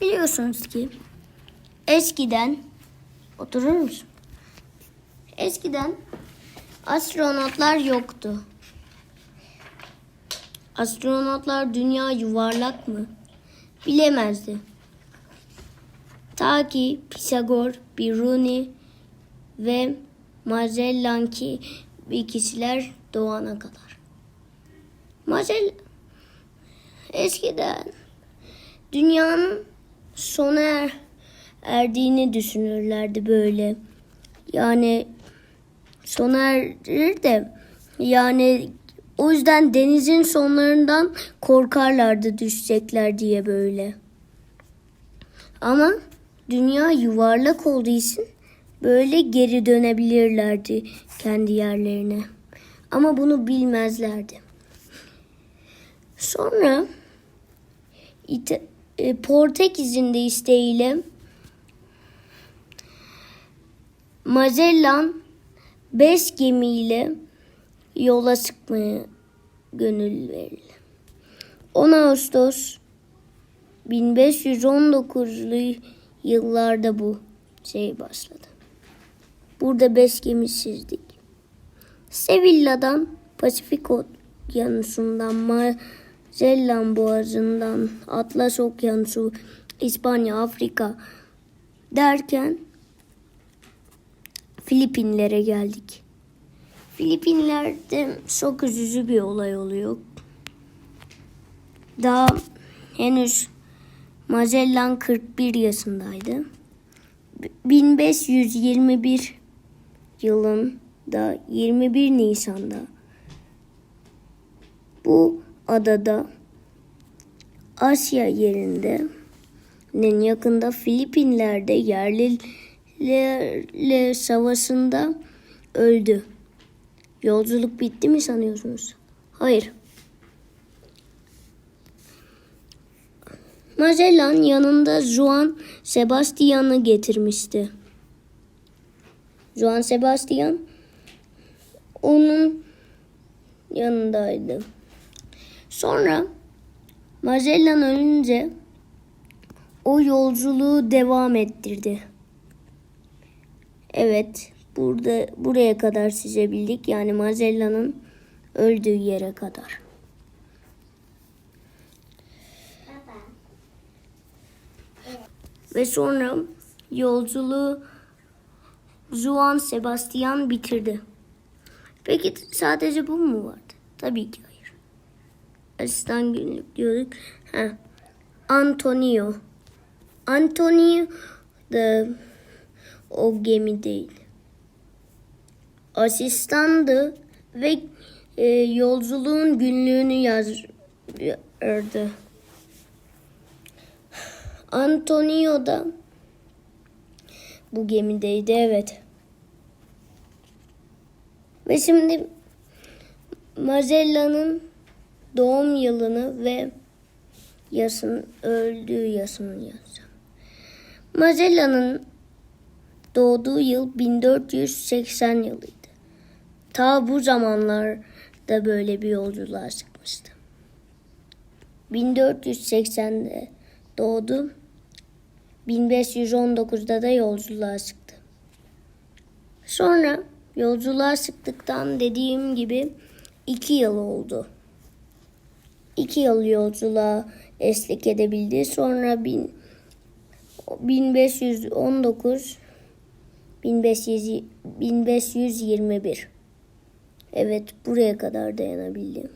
Biliyorsunuz ki eskiden oturur musun? Eskiden astronotlar yoktu. Astronotlar dünya yuvarlak mı? Bilemezdi. Ta ki Pisagor, Biruni ve Magellan ki bir kişiler doğana kadar. Magellan eskiden dünyanın sona er, erdiğini düşünürlerdi böyle. Yani sona erir de yani o yüzden denizin sonlarından korkarlardı düşecekler diye böyle. Ama dünya yuvarlak olduğu için böyle geri dönebilirlerdi kendi yerlerine. Ama bunu bilmezlerdi. Sonra İta- e, Portekiz'in de isteğiyle Magellan beş gemiyle yola çıkmaya gönül verildi. 10 Ağustos 1519'lu yıllarda bu şey başladı. Burada beş gemi çizdik. Sevilla'dan Pasifik Okyanusu'ndan Magellan Boğazı'ndan Atlas Okyanusu, İspanya, Afrika derken Filipinlere geldik. Filipinler'de çok üzücü bir olay oluyor. Daha henüz Magellan 41 yaşındaydı. 1521 yılında 21 Nisan'da bu adada Asya yerinde yakında Filipinler'de yerlilerle savaşında öldü. Yolculuk bitti mi sanıyorsunuz? Hayır. Magellan yanında Juan Sebastian'ı getirmişti. Juan Sebastian onun yanındaydı. Sonra Magellan ölünce o yolculuğu devam ettirdi. Evet, burada buraya kadar çizebildik. Yani Magellan'ın öldüğü yere kadar. Ve sonra yolculuğu Juan Sebastian bitirdi. Peki sadece bu mu vardı? Tabii ki hayır. Asistan günlük diyorduk. Ha. Antonio. Antonio da o gemi değil. Asistandı ve e, yolculuğun günlüğünü yazardı. Antonio da bu gemideydi evet. Ve şimdi Magellan'ın doğum yılını ve yasın öldüğü yasını yazacağım. Magellan'ın doğduğu yıl 1480 yılıydı. Ta bu zamanlarda böyle bir yolculuğa çıkmıştı. 1480'de doğdu. 1519'da da yolculuğa çıktı. Sonra yolculuğa çıktıktan dediğim gibi iki yıl oldu. İki yıl yolculuğa eşlik edebildi. Sonra bin, 1519 1500, 1521 Evet buraya kadar dayanabildi.